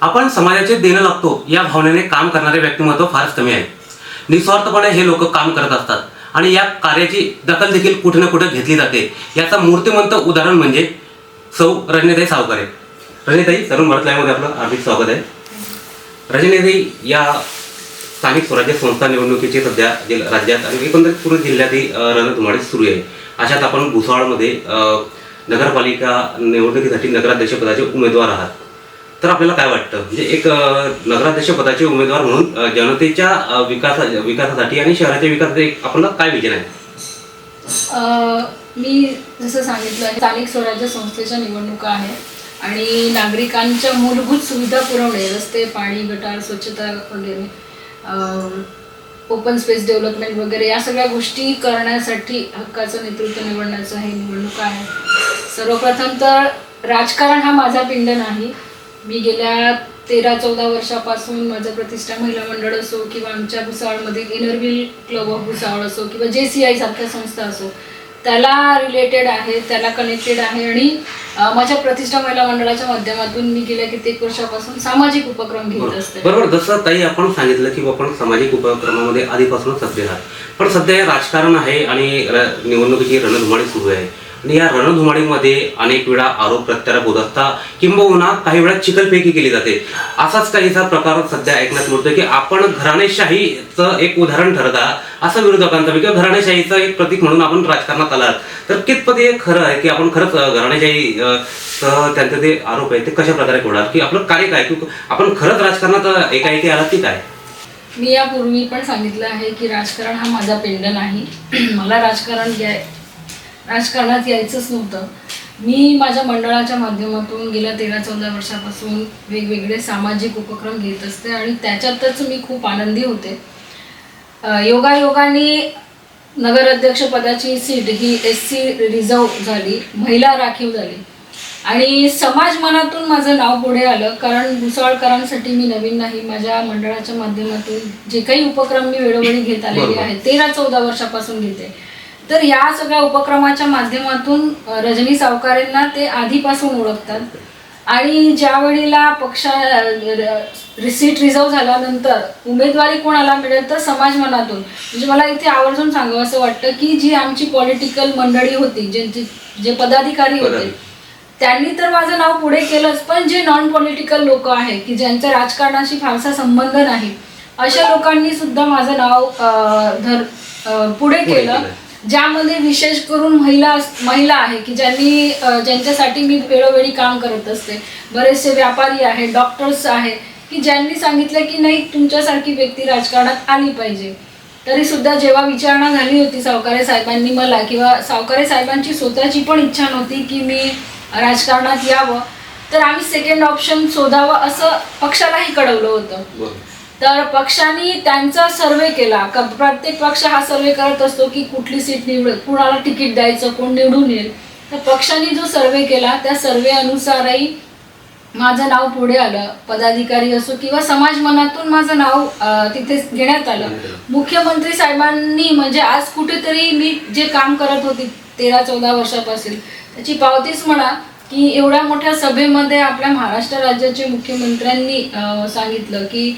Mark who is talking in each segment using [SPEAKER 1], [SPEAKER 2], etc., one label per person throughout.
[SPEAKER 1] आपण समाजाचे देणं लागतो या भावनेने काम करणारे व्यक्तिमत्व फारच कमी आहे. निस्वार्थपणे हे लोक काम करत असतात आणि या कार्याची दखल देखील कुठे ना कुठे घेतली जाते. याचा मूर्तिमंत उदाहरण म्हणजे सौ रजनीताई आहे रजनीताई तरुण भारत आपलं हार्दिक स्वागत आहे. रजनीताई या स्थानिक स्वराज्य संस्था निवडणुकीची सध्या राज्यात आणि एकंदरीत पूर्ण जिल्ह्यातही अ, रणधुमाळी सुरू आहे. अशात आपण भुसावळमध्ये नगरपालिका निवडणुकीसाठी नगराध्यक्षपदाचे उमेदवार आहात. तर आपल्याला काय वाटतं? म्हणजे एक नगराध्यक्ष पदाचे उमेदवार म्हणून जनतेच्या विकासा विकासासाठी आणि शहराच्या विकासासाठी आपल्याला काय विजन आहे?
[SPEAKER 2] मी जसं सांगितलं स्थानिक स्वराज्य संस्थेच्या निवडणुका आहे आणि नागरिकांच्या मूलभूत सुविधा पुरवणे रस्ते पाणी गटार स्वच्छता वगैरे ओपन स्पेस डेव्हलपमेंट वगैरे या सगळ्या गोष्टी करण्यासाठी हक्काचं नेतृत्व निवडण्याचं हे निवडणुका आहे. सर्वप्रथम तर राजकारण हा माझा पिंड नाही. मी गेल्या तेरा चौदा वर्षापासून माझं प्रतिष्ठा महिला मंडळ असो किंवा आमच्या भुसावळमधील Inner Wheel club of Bhusawal असो किंवा जे सी आय सारख्या संस्था असो त्याला रिलेटेड आहे त्याला कनेक्टेड आहे आणि माझ्या प्रतिष्ठा महिला मंडळाच्या माध्यमातून मी गेल्या कित्येक वर्षापासून सामाजिक उपक्रम घेत असते.
[SPEAKER 1] बरोबर. जसं ताई आपण सांगितलं की आपण सामाजिक उपक्रमामध्ये आधीपासूनच सक्रिय आहात. पण सध्या हे राजकारण आहे आणि निवडणुकीची रणधुमाळी सुरू आहे. आणि या रणधुमाळीमध्ये अनेक वेळा आरोप प्रत्यारोप होत असता किंबहुना काही वेळा चिखलपैकी केली जाते. असाच काहीसा प्रकार सध्या ऐकण्यात मिळतो की आपण घराणेशाहीचं एक उदाहरण ठरता असं विरोधकांचा किंवा घराणेशाहीचं एक प्रतीक म्हणून आपण राजकारणात आलात. तर कितपत हे खरं आहे की आपण खरंच घराणेशाही त्यांचे ते आरोप आहेत ते कशा प्रकारे होणार की आपलं कार्य काय? की आपण खरंच राजकारणात एका एकाएकी आलात की काय?
[SPEAKER 2] मी यापूर्वी पण सांगितलं आहे की राजकारण हा माझा पिंड नाही. मला राजकारण घ्याय राजकारणात यायचंच नव्हतं. मी माझ्या मंडळाच्या माध्यमातून गेल्या तेरा चौदा वर्षापासून वेगवेगळे सामाजिक उपक्रम घेत असते आणि त्याच्यातच मी खूप आनंदी होते. योगायोगाने नगराध्यक्षपदाची सीट ही एस सी रिझर्व झाली महिला राखीव झाली. आणि समाज मनातून माझं नाव पुढे आलं कारण भुसावळकरांसाठी मी नवीन नाही. माझ्या मंडळाच्या माध्यमातून जे काही उपक्रम मी वेळोवेळी घेत आलेले. आहेत तेरा चौदा वर्षापासून घेते. तर ह्या सगळ्या उपक्रमाच्या माध्यमातून रजनी सावकारेंना ते आधीपासून ओळखतात आणि ज्या वेळेला पक्षा रिसीट रिझर्व झाल्यानंतर उमेदवारी कोणाला मिळेल तर समाज मनातून म्हणजे मला इथे आवर्जून सांगावं असं वाटतं की जी आमची पॉलिटिकल मंडळी होती ज्यांची जे पदाधिकारी होते. त्यांनी तर माझं नाव पुढे केलंच पण जे नॉन पॉलिटिकल लोक आहेत की ज्यांचा राजकारणाशी फारसा संबंध नाही अशा लोकांनी सुद्धा माझं नाव धर पुढे केलं. ज्यामध्ये विशेष करून महिला महिला आहे की ज्यांनी ज्यांच्यासाठी मी वेळोवेळी काम करत असते. बरेचसे व्यापारी आहेत डॉक्टर्स आहेत की ज्यांनी सांगितलं की नाही तुमच्यासारखी व्यक्ती राजकारणात आली पाहिजे. तरी सुद्धा जेव्हा विचारणा झाली होती सावकारे साहेबांनी मला किंवा सावकारे साहेबांची स्वतःची पण इच्छा नव्हती की मी राजकारणात यावं तर आम्ही सेकंड ऑप्शन शोधावं असं पक्षालाही कळवलं होतं. तर पक्षांनी त्यांचा सर्वे केला. प्रत्येक पक्ष हा सर्वे करत असतो की कुठली सीट निवड कुणाला तिकीट द्यायचं कोण निवडून येईल. तर पक्षांनी जो सर्वे केला त्या सर्वे अनुसारही माझं नाव पुढे आलं. पदाधिकारी असो किंवा समाज मनातून माझं नाव तिथे घेण्यात आलं. मुख्यमंत्री साहेबांनी म्हणजे आज कुठेतरी मी जे काम करत होती तेरा चौदा वर्षापासून त्याची पावतीच म्हणा की एवढ्या मोठ्या सभेमध्ये आपल्या महाराष्ट्र राज्याचे मुख्यमंत्र्यांनी सांगितलं की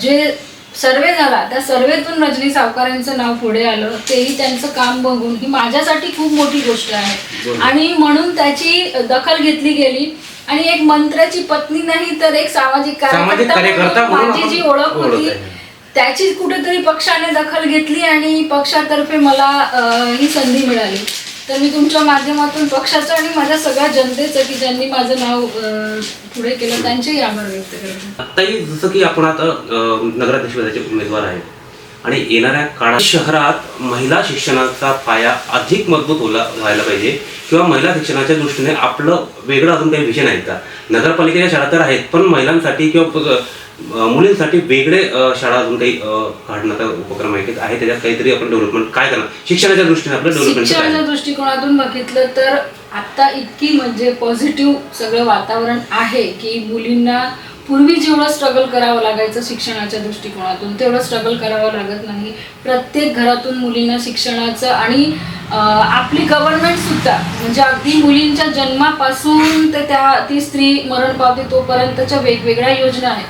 [SPEAKER 2] जे सर्वे झाला त्या सर्वेतून रजनी सावकारांचं नाव पुढे आलं तेही त्यांचं काम बघून ही माझ्यासाठी खूप मोठी गोष्ट आहे. आणि म्हणून त्याची दखल घेतली गेली आणि एक मंत्र्याची पत्नी नाही तर एक सामाजिक
[SPEAKER 1] कार्यकर्ता
[SPEAKER 2] माझी जी ओळख होती. त्याची कुठेतरी पक्षाने दखल घेतली आणि पक्षातर्फे मला ही संधी मिळाली तर मी तुमच्या माध्यमातून पक्षाचं आणि माझ्या सगळ्या जनतेचं की ज्यांनी माझं नाव पुढे केलं त्यांचेही आभार व्यक्त करतो
[SPEAKER 1] आताही जसं की आपण आता अं, नगराध्यक्षपदाचे उमेदवार आहे आणि येणाऱ्या काळात शहरात महिला शिक्षणाचा पाया अधिक मजबूत होला व्हायला पाहिजे. किंवा महिला शिक्षणाच्या दृष्टीने आपलं वेगळं अजून काही विषय नाही का? नगरपालिकेच्या शाळा तर आहेत पण महिलांसाठी किंवा मुलींसाठी वेगळे शाळा अजून काही काढण्याचा उपक्रम आहे आहे त्याच्यात काहीतरी आपण डेव्हलपमेंट काय करणार? शिक्षणाच्या दृष्टीने आपलं डेव्हलपमेंट
[SPEAKER 2] शिक्षणाच्या? दृष्टिकोनातून बघितलं तर आता इतकी म्हणजे पॉझिटिव्ह सगळं वातावरण आहे की मुलींना पूर्वी जेवढं स्ट्रगल करावं लागायचं शिक्षणाच्या दृष्टिकोनातून तेवढं स्ट्रगल करावं लागत नाही. प्रत्येक घरातून मुलींना शिक्षणाचं आणि आपली गव्हर्नमेंट सुद्धा म्हणजे अगदी मुलींच्या जन्मापासून ते त्या ती स्त्री मरण पावते तोपर्यंतच्या वेगवेगळ्या योजना आहेत.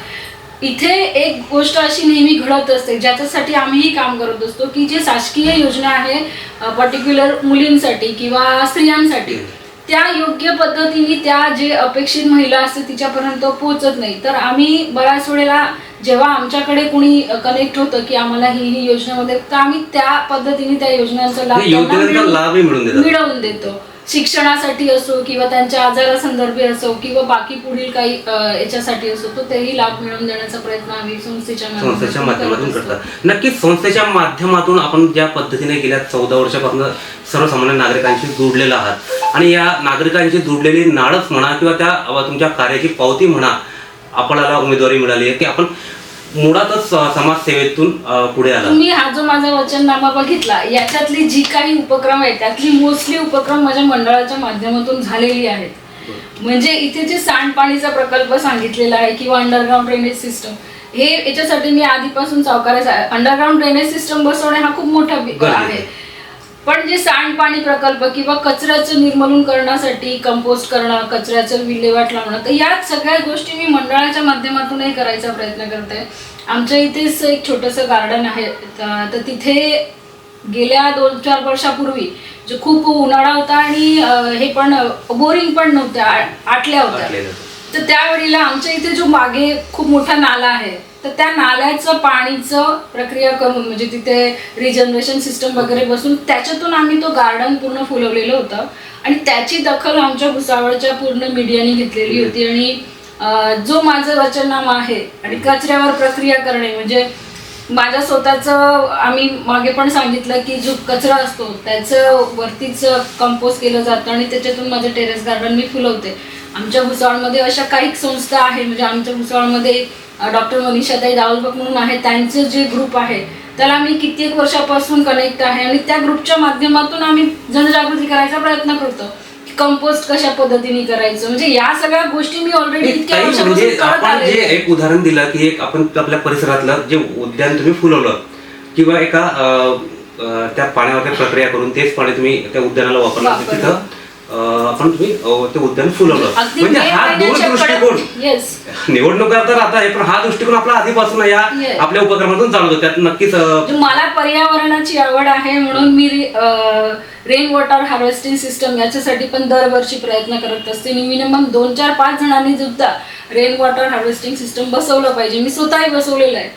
[SPEAKER 2] इथे एक गोष्ट अशी नेहमी घडत असते ज्याच्यासाठी आम्हीही काम करत असतो की जे शासकीय योजना आहे पर्टिक्युलर मुलींसाठी किंवा स्त्रियांसाठी त्या योग्य पद्धतीने त्या जे अपेक्षित महिला असते तिच्यापर्यंत पोहोचत नाही. तर आम्ही बऱ्याच वेळेला जेव्हा आमच्याकडे कुणी कनेक्ट होतं की आम्हाला ही ही योजनेमध्ये तर आम्ही त्या पद्धतीने त्या योजनांचा लाभ मिळवून देतो. शिक्षणासाठी असो किंवा त्यांच्या आजारासंदर्भी असो किंवा बाकी पुढील काही याच्यासाठी असो तो तेही लाभ मिळवून देण्याचा प्रयत्न आम्ही संस्थेच्या
[SPEAKER 1] संस्थेच्या माध्यमातून. करतात नक्कीच संस्थेच्या माध्यमातून आपण ज्या पद्धतीने गेल्या चौदा वर्षापासून सर्वसामान्य नागरिकांशी जोडलेला आहात आणि या नागरिकांची जोडलेली नाळच म्हणा किंवा त्या तुमच्या कार्याची पावती म्हणा आपल्याला उमेदवारी मिळाली आहे की आपण मुळातच समाजसेवेतून पुढे आला.
[SPEAKER 2] तुम्ही हा जो माझा वचननामा बघितला याच्यातली जी काही उपक्रम आहेत त्यातली मोस्टली उपक्रम माझ्या मंडळाच्या माध्यमातून झालेली आहेत. म्हणजे इथे जे सांडपाणीचा प्रकल्प सांगितलेला आहे किंवा अंडरग्राऊंड ड्रेनेज सिस्टम हे याच्यासाठी मी आधीपासून सावकारायचा अंडरग्राऊंड ड्रेनेज सिस्टम बसवणे हा खूप मोठा आहे. पण जे सांडपाणी प्रकल्प किंवा कचऱ्याचं निर्मूलन करण्यासाठी कंपोस्ट करणं कचऱ्याचं विल्हेवाट लावणं तर या सगळ्या गोष्टी मी मंडळाच्या माध्यमातूनही करायचा प्रयत्न करते. आमच्या इथेच एक छोटंसं गार्डन आहे. त- तर तिथे गेल्या दोन चार वर्षापूर्वी जो खूप उन्हाळा होता आणि हे पण बोरिंग पण नव्हत्या आटल्या होत्या. तर त्यावेळेला आमच्या इथे जो मागे खूप मोठा नाला आहे तर त्या नाल्याचं पाणीचं प्रक्रिया करून म्हणजे तिथे रिजनरेशन सिस्टम वगैरे बसून त्याच्यातून आम्ही तो गार्डन पूर्ण फुलवलेलं होतं. आणि त्याची दखल आमच्या भुसावळच्या पूर्ण मीडियाने घेतलेली होती. आणि जो माझं वचननामा आहे आणि कचऱ्यावर प्रक्रिया करणे म्हणजे माझ्या स्वतःचं आम्ही मागे पण सांगितलं की जो कचरा असतो त्याचं वरतीच कंपोज केलं जातं आणि त्याच्यातून माझं टेरेस गार्डन मी फुलवते. आमच्या भुसावळमध्ये अशा काही संस्था आहे म्हणजे आमच्या भुसावळमध्ये डॉक्टर मनीषाताई दाऊलबक म्हणून आहे त्यांचं जे ग्रुप आहे त्याला मी कित्येक वर्षापासून कनेक्ट आहे आणि त्या ग्रुपच्या माध्यमातून आम्ही जनजागृती करायचा प्रयत्न करतो कंपोस्ट कशा पद्धतीने करायचं म्हणजे या सगळ्या गोष्टी मी ऑलरेडी
[SPEAKER 1] म्हणजे आपण जे. एक उदाहरण दिलं की एक आपण आपल्या परिसरातलं जे उद्यान तुम्ही फुलवलं किंवा एका त्या पाण्यावर प्रक्रिया करून तेच पाणी तुम्ही त्या उद्यानाला वापरलं. तिथं आपण तुम्ही ते उद्यान फुलवलं म्हणजे
[SPEAKER 2] मे
[SPEAKER 1] हा दोन दृष्टिकोन निवडणुका तर आता आहे पण हा दृष्टिकोन आपला आधीपासून या. आपल्या उपक्रमातून जाणवतो त्यात नक्कीच
[SPEAKER 2] म्हणजे मला पर्यावरणाची आवड आहे म्हणून मी रेन वॉटर हार्वेस्टिंग सिस्टम याच्यासाठी पण दरवर्षी प्रयत्न करत असते. आणि मिनिमम दोन चार पाच जणांनी सुद्धा रेन वॉटर हार्वेस्टिंग सिस्टम बसवलं पाहिजे. मी स्वतःही बसवलेलं आहे.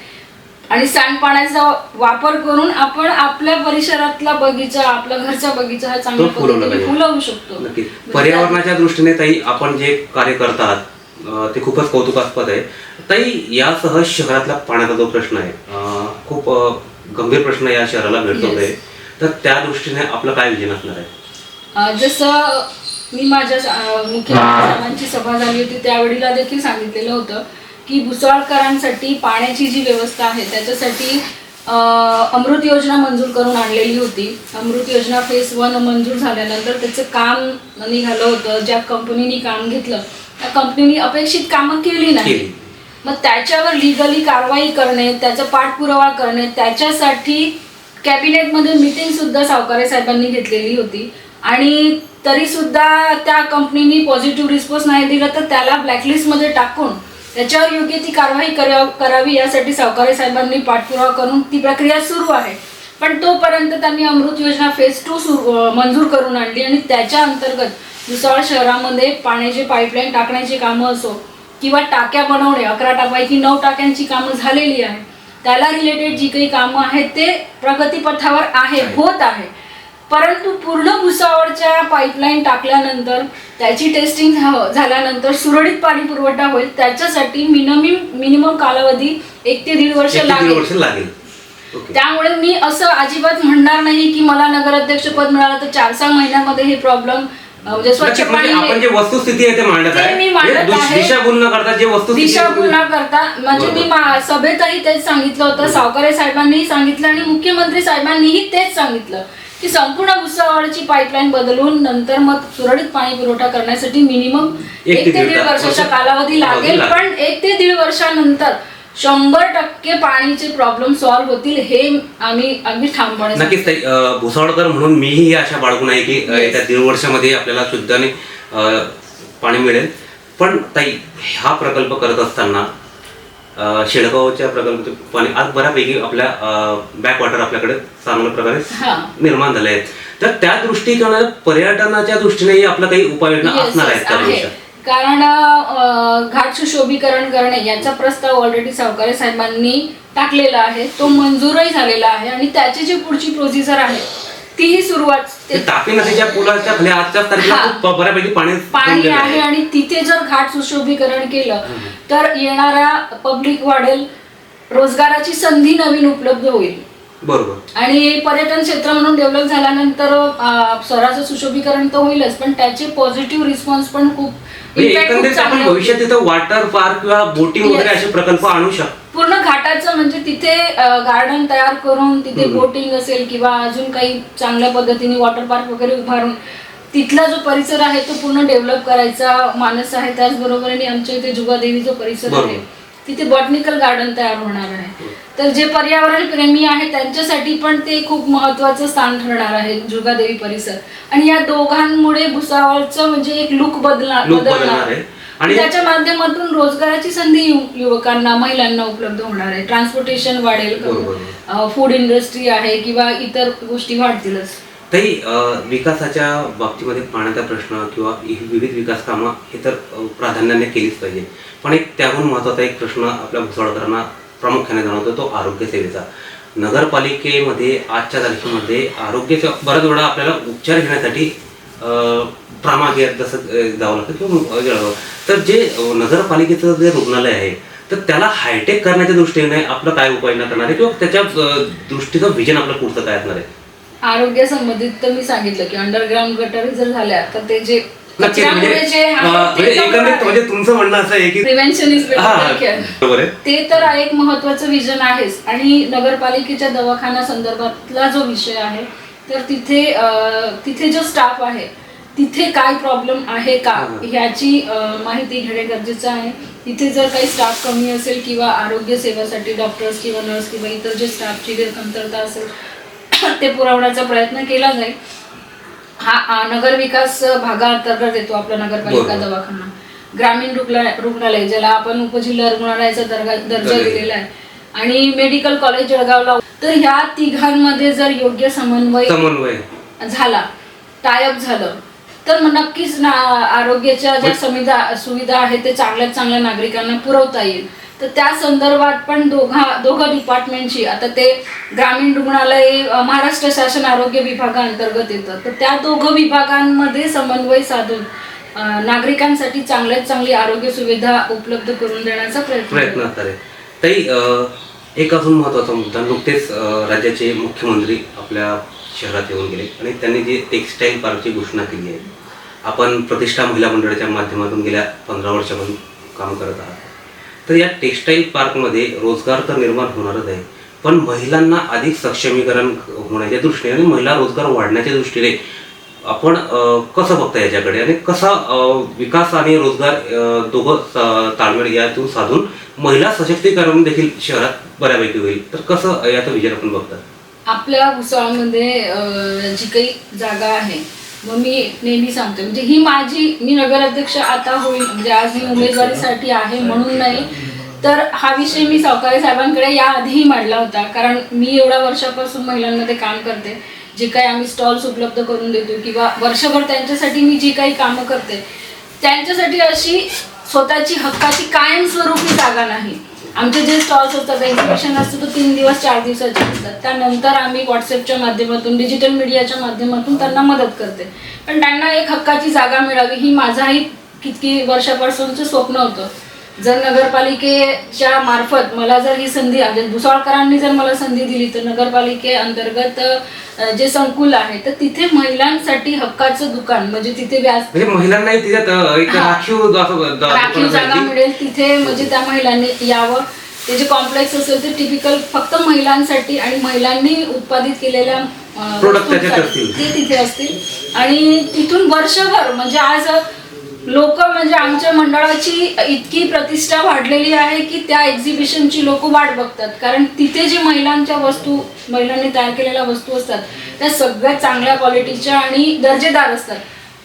[SPEAKER 2] आणि सांडपाण्याचा वापर करून आपण आपल्या परिसरातला बगीचा आपल्या घरचा बगीचा हा चांगल्या
[SPEAKER 1] तो फुलवला
[SPEAKER 2] पद्धतीने
[SPEAKER 1] पाहिजे.
[SPEAKER 2] फुलवू शकतो.
[SPEAKER 1] नक्कीच पर्यावरणाच्या दृष्टीने ताई आपण जे कार्य करतात अं, ते खूपच कौतुकास्पद आहे. ताई यासह शहरातला पाण्याचा जो प्रश्न आहे अं, खूप अं, गंभीर प्रश्न या शहराला भेडतोय तर त्या दृष्टीने आपलं काय विजन असणार आहे?
[SPEAKER 2] अं, जसं मी माझ्या अं, मुख्यमंत्री साहेबांची सभा झाली होती त्यावेळीला देखील सांगितलेलं होतं. की भुसावळकरांसाठी पाण्याची जी व्यवस्था आहे त्याच्यासाठी अमृत योजना मंजूर करून आणलेली होती. अमृत योजना फेस वन मंजूर झाल्यानंतर त्याचं काम निघालं होतं. ज्या कंपनीने काम घेतलं त्या कंपनीने अपेक्षित कामं केली नाही. मग त्याच्यावर लिगली कारवाई करणे त्याचा पाठपुरावा करणे त्याच्यासाठी कॅबिनेटमध्ये मीटिंग सुद्धा सावकारे साहेबांनी घेतलेली होती. आणि तरी सुद्धा त्या कंपनीने पॉझिटिव्ह रिस्पॉन्स नाही दिला तर त्याला ब्लॅकलिस्टमध्ये टाकून त्याच्यावर योग्य ती कारवाई करा करावी यासाठी सावकारे साहेबांनी पाठपुरावा करून ती प्रक्रिया सुरू आहे. पण तोपर्यंत त्यांनी अमृत योजना फेज टू सुरू मंजूर करून आणली आणि त्याच्या अंतर्गत भुसावळ शहरामध्ये पाण्याचे पाईपलाईन टाकण्याची कामं असो किंवा टाक्या बनवणे अकरा टाकापैकी नऊ टाक्यांची कामं झालेली आहे त्याला रिलेटेड जी काही कामं आहेत ते प्रगतीपथावर आहे. होत आहे परंतु पूर्ण भुसावळच्या पाईपलाईन टाकल्यानंतर त्याची टेस्टिंग झाल्यानंतर सुरळीत पाणी पुरवठा होईल. त्याच्यासाठी मिनिमम मिनिमम कालावधी एक ते दीड वर्ष लागेल. त्यामुळे मी असं अजिबात म्हणणार नाही की मला नगराध्यक्ष पद मिळालं तर चार सहा महिन्यामध्ये हे प्रॉब्लेम म्हणजे स्वच्छ
[SPEAKER 1] म्हणजे
[SPEAKER 2] पाणी
[SPEAKER 1] आपण जे वस्तुस्थिती आहे ते मांडत
[SPEAKER 2] ते मी
[SPEAKER 1] आहे
[SPEAKER 2] मांडत
[SPEAKER 1] दुस-
[SPEAKER 2] आहे.
[SPEAKER 1] दिशाभूल न करता जे वस्तुस्थिती आहे
[SPEAKER 2] दिशाभूल
[SPEAKER 1] ते-
[SPEAKER 2] न करता. म्हणजे मी मा- सभेतही तेच सांगितलं होतं. सावकारे साहेबांनीही सांगितलं आणि मुख्यमंत्री साहेबांनीही तेच सांगितलं. की संपूर्ण भुसावळची पाईपलाईन बदलून नंतर मग सुरळीत पाणी पुरवठा करण्यासाठी मिनिमम
[SPEAKER 1] एक ते दीड
[SPEAKER 2] दीड
[SPEAKER 1] वर्ष-
[SPEAKER 2] वर्षाचा कालावधी लागेल. पण एक ते दीड वर्षानंतर शंभर टक्के पाणीचे प्रॉब्लेम सॉल्व्ह होतील हे आम्ही अगदी ठामपणे.
[SPEAKER 1] नक्कीच ताई भुसावळकर म्हणून मीही ही आशा बाळगून आहे की येत्या दीड वर्षामध्ये आपल्याला शुद्ध आणि अं, पाणी मिळेल पण ताई हा प्रकल्प करत असताना अं, शेळगावच्या प्रकल्प पाणी आज बऱ्यापैकी आपल्या बॅक वॉटर आपल्याकडे चांगल्या प्रकारे. निर्माण झाले आहेत. तर त्या दृष्टीकोनात पर्यटनाच्या दृष्टीनेही आपलं काही उपाययोजना असणार आहेत
[SPEAKER 2] कारण घाट सुशोभीकरण करणे याचा प्रस्ताव ऑलरेडी सावकारे साहेबांनी टाकलेला आहे. तो मंजूरही झालेला आहे आणि त्याची जी पुढची प्रोसिजर आहे तीही सुरुवात
[SPEAKER 1] ते तापी नदीच्या पुलाच्या खाली आजच्याच तारखेला
[SPEAKER 2] हा.
[SPEAKER 1] खूप बऱ्यापैकी पाणी
[SPEAKER 2] पाणी
[SPEAKER 1] जमलेलं
[SPEAKER 2] आहे आणि तिथे जर घाट सुशोभीकरण केलं तर येणारा पब्लिक वाढेल रोजगाराची संधी नवीन उपलब्ध होईल.
[SPEAKER 1] बरोबर.
[SPEAKER 2] आणि पर्यटन क्षेत्र म्हणून डेव्हलप झाल्यानंतर अं, शहराचं सुशोभीकरण तर होईलच पण त्याचे पॉझिटिव्ह रिस्पॉन्स पण खूप
[SPEAKER 1] म्हणजे
[SPEAKER 2] impact खूप
[SPEAKER 1] एकंदरीत आपण
[SPEAKER 2] चांगले
[SPEAKER 1] भविष्यात तिथं वॉटर पार्क किंवा बोटिंग वगैरे
[SPEAKER 2] Yes.
[SPEAKER 1] असे प्रकल्प आणू शकतो.
[SPEAKER 2] पूर्ण घाटाचं म्हणजे तिथे गार्डन तयार करून तिथे. बोटिंग असेल किंवा अजून काही चांगल्या पद्धतीने वॉटर पार्क वगैरे उभारून तिथला जो परिसर आहे तो पूर्ण डेव्हलप करायचा मानस आहे त्याचबरोबरीने आमच्या इथे जुगादेवी जो परिसर आहे. तिथे बॉटनिकल गार्डन तयार होणार आहे तर जे पर्यावरण प्रेमी आहे त्यांच्यासाठी पण ते खूप महत्वाचं स्थान ठरणार आहे जुगादेवी परिसर आणि या दोघांमुळे भुसावळचं म्हणजे एक लुक
[SPEAKER 1] Look बदलणार आहे.
[SPEAKER 2] आणि त्याच्या माध्यमातून रोजगाराची संधी युवकांना महिलांना उपलब्ध होणार आहे. ट्रान्सपोर्टेशन वाढेल. फूड इंडस्ट्री आहे किंवा इतर गोष्टी वाढतीलच.
[SPEAKER 1] तरी विकासाच्या बाबतीमध्ये पाण्याचा प्रश्न किंवा विविध विकास कामं हे तर प्राधान्याने केलीच पाहिजे. पण एक त्याहून महत्त्वाचा एक प्रश्न आपल्या भुसावळकरांना प्रामुख्याने जाणवतो तो आरोग्य सेवेचा. नगरपालिकेमध्ये आजच्या तारखेमध्ये आरोग्याचा बऱ्याच वेळा आपल्याला उपचार घेण्यासाठी जसं अं, जावं लागतं किंवा जळगाव. तर जे नगरपालिकेचं जे रुग्णालय आहे तर त्याला हायटेक करण्याच्या दृष्टीने आपलं काय उपाययोजना करणार आहे किंवा त्याच्या दृष्टीचं विजन आपलं पुढचं काय असणार आहे?
[SPEAKER 2] आरोग्य संबंधित तर मी सांगितलं की अंडरग्राऊंड गटर जर झाल्या तर ते जे
[SPEAKER 1] म्हणजे म्हणजे एकंदरीत म्हणजे तुमचं म्हणणं असं आहे की
[SPEAKER 2] प्रिव्हेन्शन इज बेटर केअर
[SPEAKER 1] बरोबर आहे.
[SPEAKER 2] ते तर एक महत्वाचं विजन आहेच. आणि नगरपालिकेच्या दवाखाना संदर्भातला जो विषय आहे तर तिथे तिथे जो स्टाफ आहे तिथे काय प्रॉब्लेम आहे का. ह्याची माहिती घेणे गरजेचं आहे. तिथे जर काही स्टाफ कमी असेल किंवा आरोग्य सेवेसाठी डॉक्टर्स किंवा नर्स किंवा इतर जे स्टाफची जर कमतरता असेल ते पुरवण्याचा प्रयत्न केला जाईल. हा आ, नगर विकास भागाअंतर्गत येतो आपला नगरपालिका. दवाखाना. ग्रामीण रुग्णालय रुग्णालय ज्याला आपण उपजिल्हा रुग्णालयाचा दर्गा दर्जा दिलेला आहे. आणि मेडिकल कॉलेज जळगावला. तर ह्या तिघांमध्ये जर योग्य समन्वय
[SPEAKER 1] समन्वय.
[SPEAKER 2] झाला टायअप झालं तर मग नक्कीच ना आरोग्याच्या ज्या सुविधा सुविधा आहेत ते चांगल्यात चांगल्या नागरिकांना पुरवता येईल. तर त्या संदर्भात पण दोघा दोघं डिपार्टमेंटची आता ते ग्रामीण रुग्णालय महाराष्ट्र शासन आरोग्य विभागाअंतर्गत येतं. तर त्या दोघं विभागांमध्ये समन्वय साधून नागरिकांसाठी चांगल्यात चांगली आरोग्य सुविधा उपलब्ध करून देण्याचा प्रयत्न
[SPEAKER 1] प्रयत्न
[SPEAKER 2] करू.
[SPEAKER 1] असणार आहे ताई एक अजून महत्त्वाचा मुद्दा नुकतेच राज्याचे मुख्यमंत्री आपल्या शहरात येऊन गेले आणि त्यांनी जी टेक्स्टाईल पार्कची घोषणा केली आहे आपण प्रतिष्ठा महिला मंडळाच्या माध्यमातून गेल्या पंधरा वर्षापासून काम करत आहात. तर या टेक्स्टाईल पार्कमध्ये रोजगार तर निर्माण होणारच आहे पण महिलांना अधिक सक्षमीकरण होण्याच्या दृष्टीने आणि महिला रोजगार वाढण्याच्या दृष्टीने आपण कसं बघता याच्याकडे? आणि कसा विकास आणि रोजगार दोघं ताळमेळ यातून साधून महिला सशक्तीकरण देखील शहरात बऱ्यापैकी होईल? तर कसं याचा विचार आपण बघतात?
[SPEAKER 2] आपल्या भुसावळमध्ये जी काही जागा आहे मग मी नेहमी सांगते म्हणजे ही माझी मी नगराध्यक्ष आता होईल म्हणजे आज मी उमेदवारीसाठी आहे म्हणून नाही. तर हा विषय मी सावकारे साहेबांकडे याआधीही मांडला होता कारण मी एवढ्या वर्षापासून महिलांमध्ये काम करते. जे काही आम्ही स्टॉल्स उपलब्ध करून देतो किंवा वर्षभर त्यांच्यासाठी मी जी काही कामं करते त्यांच्यासाठी अशी स्वतःची हक्काची कायमस्वरूपी जागा नाही. आमचे जे स्टॉल्स असतात एक्झिबिशन असतं तो तीन दिवस चार दिवसाचे असतात. त्यानंतर आम्ही व्हॉट्सअपच्या माध्यमातून डिजिटल मीडियाच्या माध्यमातून त्यांना मदत करते. पण त्यांना एक हक्काची जागा मिळावी ही माझाही किती वर्षापासूनचं स्वप्न होतं. जर नगरपालिकेच्या मार्फत मला जर ही संधी भुसावळकरांनी जर मला संधी दिली तर नगरपालिके अंतर्गत जे संकुल आहे तर तिथे महिलांसाठी हक्काचं दुकान म्हणजे तिथे व्याज
[SPEAKER 1] म्हणजे महिलांनाही. राखीव
[SPEAKER 2] राखीव
[SPEAKER 1] दुकानं
[SPEAKER 2] जागा. मिळेल तिथे म्हणजे त्या महिलांनी यावं ते जे कॉम्प्लेक्स असेल ते टिपिकल फक्त महिलांसाठी आणि महिलांनी उत्पादित केलेल्या. ते तिथे असतील आणि तिथून वर्षभर म्हणजे आज लोक म्हणजे आमच्या मंडळाची इतकी प्रतिष्ठा वाढलेली आहे की त्या एक्झिबिशनची लोक वाट बघतात. कारण तिथे जे महिलांच्या वस्तू महिलांनी तयार केलेल्या वस्तू असतात त्या सगळ्यात चांगल्या क्वालिटीच्या आणि दर्जेदार असतात.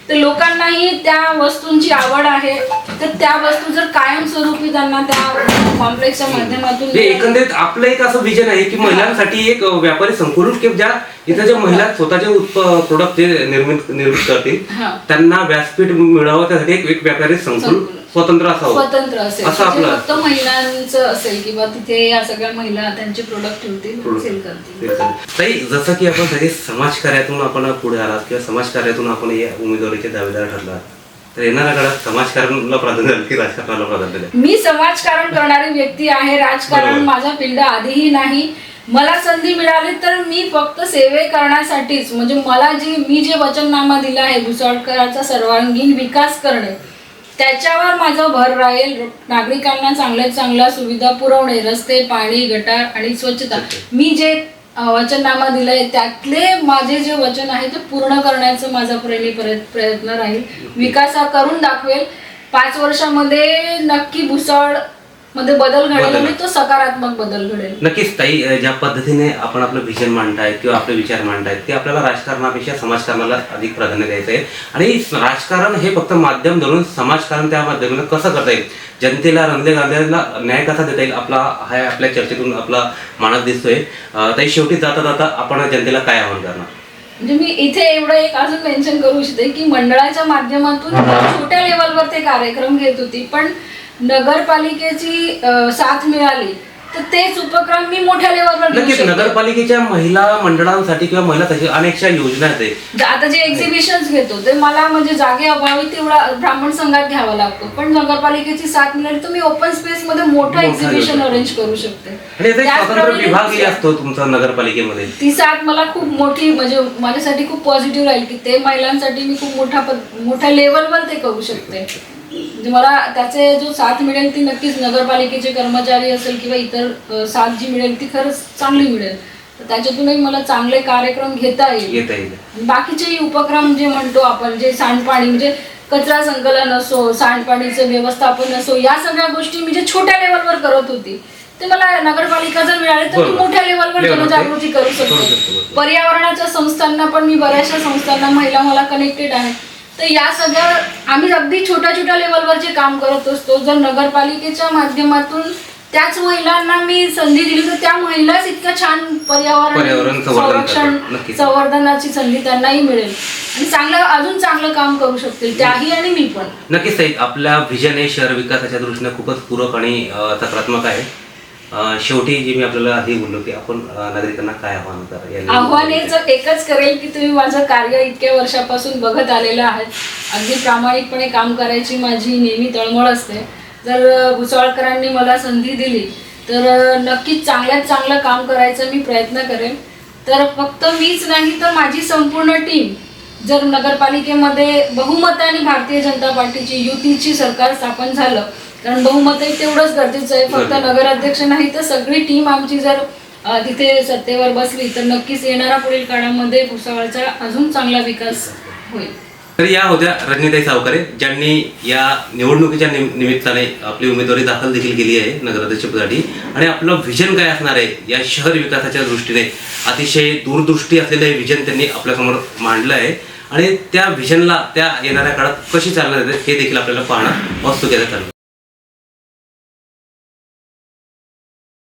[SPEAKER 2] तर लोकांनाही त्या वस्तूंची आवड आहे तर त्या वस्तू जर कायमस्वरूपी त्यांना त्या कॉम्प्लेक्सच्या माध्यमातून
[SPEAKER 1] एकंदरीत आपलं एक असं विजन आहे की महिलांसाठी एक व्यापारी संकुल की ज्या इथं ज्या महिला स्वतःचे प्रोडक्ट जे निर्मित निर्मित करतील. त्यांना व्यासपीठ मिळावं त्यासाठी एक व्यापारी संकुल. स्वतंत्र असावं.
[SPEAKER 2] स्वतंत्र असेल.
[SPEAKER 1] असं
[SPEAKER 2] म्हणजे
[SPEAKER 1] आपलं
[SPEAKER 2] फक्त महिलांचं असेल किंवा तिथे या सगळ्या महिला त्यांचे प्रोडक्ट ठेवतील सेल करतील.
[SPEAKER 1] ताई जसं की आपण सगळे समाजकार्यातून आपण पुढे आलात किंवा समाजकार्यातून आपण या उमेदवारीचे दावेदार ठरलात तर येणाऱ्या काळात समाजकारणाला प्राधान्य द्याल की राजकारणाला प्राधान्य द्याल
[SPEAKER 2] मी समाजकारण करणारी व्यक्ती आहे राजकारण
[SPEAKER 1] बरोबर.
[SPEAKER 2] माझा फील्ड आधीही नाही. मला संधी मिळाली तर मी फक्त सेवे करण्यासाठीच म्हणजे मला जे मी जे वचननामा दिला आहे भुसावळकरांचा सर्वांगीण विकास करणे त्याच्यावर माझं भर राहील. नागरिकांना चांगल्यात चांगल्या सुविधा पुरवणे रस्ते पाणी गटार आणि स्वच्छता. मी जे वचननामा दिलंय त्यातले माझे जे वचन आहे ते पूर्ण करण्याचं माझा प्रेमी प्रयत्न प्रयत्न राहील. विकास हा करून दाखवेल. पाच वर्षामध्ये नक्की भुसावळ मध्ये बदल घडेल
[SPEAKER 1] बदल.
[SPEAKER 2] आणि तो सकारात्मक बदल घडेल.
[SPEAKER 1] नक्कीच ताई अं, ज्या पद्धतीने आपण आपलं विजन मांडतायत किंवा आपले विचार मांडतायत ते आपल्याला राजकारणापेक्षा समाजकारणाला अधिक प्राधान्य द्यायचं आहे आणि राजकारण हे फक्त माध्यम धरून समाजकारण त्या माध्यमातून कसं करता येईल? जनतेला रंगले गांधीला न्याय कसा देता येईल? आपला हा आपल्या चर्चेतून आपला मानस दिसतोय. अं, ताई शेवटी जाता जाता आपण जनतेला काय आव्हान करणार?
[SPEAKER 2] म्हणजे मी इथे एवढं एक अजून मेन्शन करू इच्छिते की मंडळाच्या माध्यमातून छोट्या लेवलवर ते कार्यक्रम घेत होती पण नगरपालिकेची अ, साथ मिळाली तर तेच उपक्रम मी मोठ्या लेवलवर घेऊ
[SPEAKER 1] नक्कीच
[SPEAKER 2] शकते.
[SPEAKER 1] नगरपालिकेच्या महिला मंडळांसाठी किंवा महिला अनेकशा योजना आहेत
[SPEAKER 2] ज- आता जे एक्झिबिशन घेतो ते मला म्हणजे जागे अभावी तेवढा ब्राह्मण संघात घ्यावा लागतो. पण नगरपालिकेची साथ मिळाली तर मी ओपन स्पेस मध्ये मोठं
[SPEAKER 1] मोठं
[SPEAKER 2] एक्झिबिशन
[SPEAKER 1] योजना.
[SPEAKER 2] अरेंज करू शकते.
[SPEAKER 1] आणि याचा एक स्वतंत्र
[SPEAKER 2] त्याचप्रमाणे
[SPEAKER 1] विभागही असतो तुमचा नगरपालिकेमध्ये.
[SPEAKER 2] ती साथ मला खूप मोठी म्हणजे माझ्यासाठी खूप पॉझिटिव्ह राहील की ते महिलांसाठी मी खूप मोठ्या पद- मोठ्या लेवलवर ते करू शकते. म्हणजे मला त्याचे जो साथ मिळेल ती नक्कीच नगरपालिकेचे कर्मचारी असेल किंवा इतर साथ जी मिळेल ती खरंच चांगली मिळेल. तर त्याच्यातूनही मला चांगले कार्यक्रम घेता येईल.
[SPEAKER 1] येता येईल.
[SPEAKER 2] बाकीचे उपक्रम जे म्हणतो आपण जे सांडपाणी म्हणजे कचरा संकलन असो सांडपाणीचं व्यवस्थापन असो या सगळ्या गोष्टी मी जे छोट्या लेवलवर करत होती ते मला नगरपालिका जर मिळाले तर मी. मोठ्या लेवलवर जनजागृती करू
[SPEAKER 1] शकतो.
[SPEAKER 2] पर्यावरणाच्या संस्थांना पण मी बऱ्याचशा संस्थांना महिला मला कनेक्टेड आहे. तर या सगळ्या आम्ही अगदी छोट्या छोट्या लेवलवर जे काम करत असतो जर नगरपालिकेच्या माध्यमातून त्याच महिलांना मी संधी दिली तर त्या महिलाच इतकं छान पर्यावरण
[SPEAKER 1] पर्यावरण संवर्धन
[SPEAKER 2] संरक्षण
[SPEAKER 1] करतात. नक्कीच.
[SPEAKER 2] संवर्धनाची संधी त्यांनाही मिळेल आणि चांगलं अजून चांगलं काम करू शकतील त्याही आणि मी पण
[SPEAKER 1] नक्कीच ताई आपल्या व्हिजन हे शहर विकासाच्या दृष्टीने खूपच पूरक आणि अ, सकारात्मक आहे शेवटी जे मी आपल्याला आधी बोललो की आपण नागरिकांना काय आव्हान करा
[SPEAKER 2] आव्हान हेच एकच करेल की तुम्ही माझं कार्य इतक्या वर्षापासून बघत आलेलं आहे अगदी प्रामाणिकपणे काम करायची माझी नेहमी तळमळ असते. जर अ, भुसावळकरांनी मला संधी दिली तर नक्कीच चांगल्यात चांगलं काम करायचा मी प्रयत्न करेन. तर फक्त मीच नाही तर माझी संपूर्ण टीम जर नगरपालिकेमध्ये बहुमताने भारतीय जनता पार्टीची युतीची सरकार स्थापन झालं कारण बहुमत हे तेवढंच गरजेचं आहे. फक्त. नगराध्यक्ष नाही तर सगळी टीम आमची जर तिथे सत्तेवर बसली तर नक्कीच येणाऱ्या पुढील काळामध्ये भुसावळचा अजून चांगला विकास होईल.
[SPEAKER 1] तर या होत्या रजनीताई सावकारे ज्यांनी या निवडणुकीच्या निम- निमित्ताने आपली उमेदवारी दाखल देखील केली आहे नगराध्यक्षपदासाठी. आणि आपलं व्हिजन काय असणार आहे या शहर विकासाच्या दृष्टीने? अतिशय दूरदृष्टी असलेलं हे व्हिजन त्यांनी आपल्यासमोर मांडलं आहे. आणि त्या व्हिजनला त्या येणाऱ्या काळात कशी चालणार आहे हे देखील आपल्याला पाहणं वास्तू केलं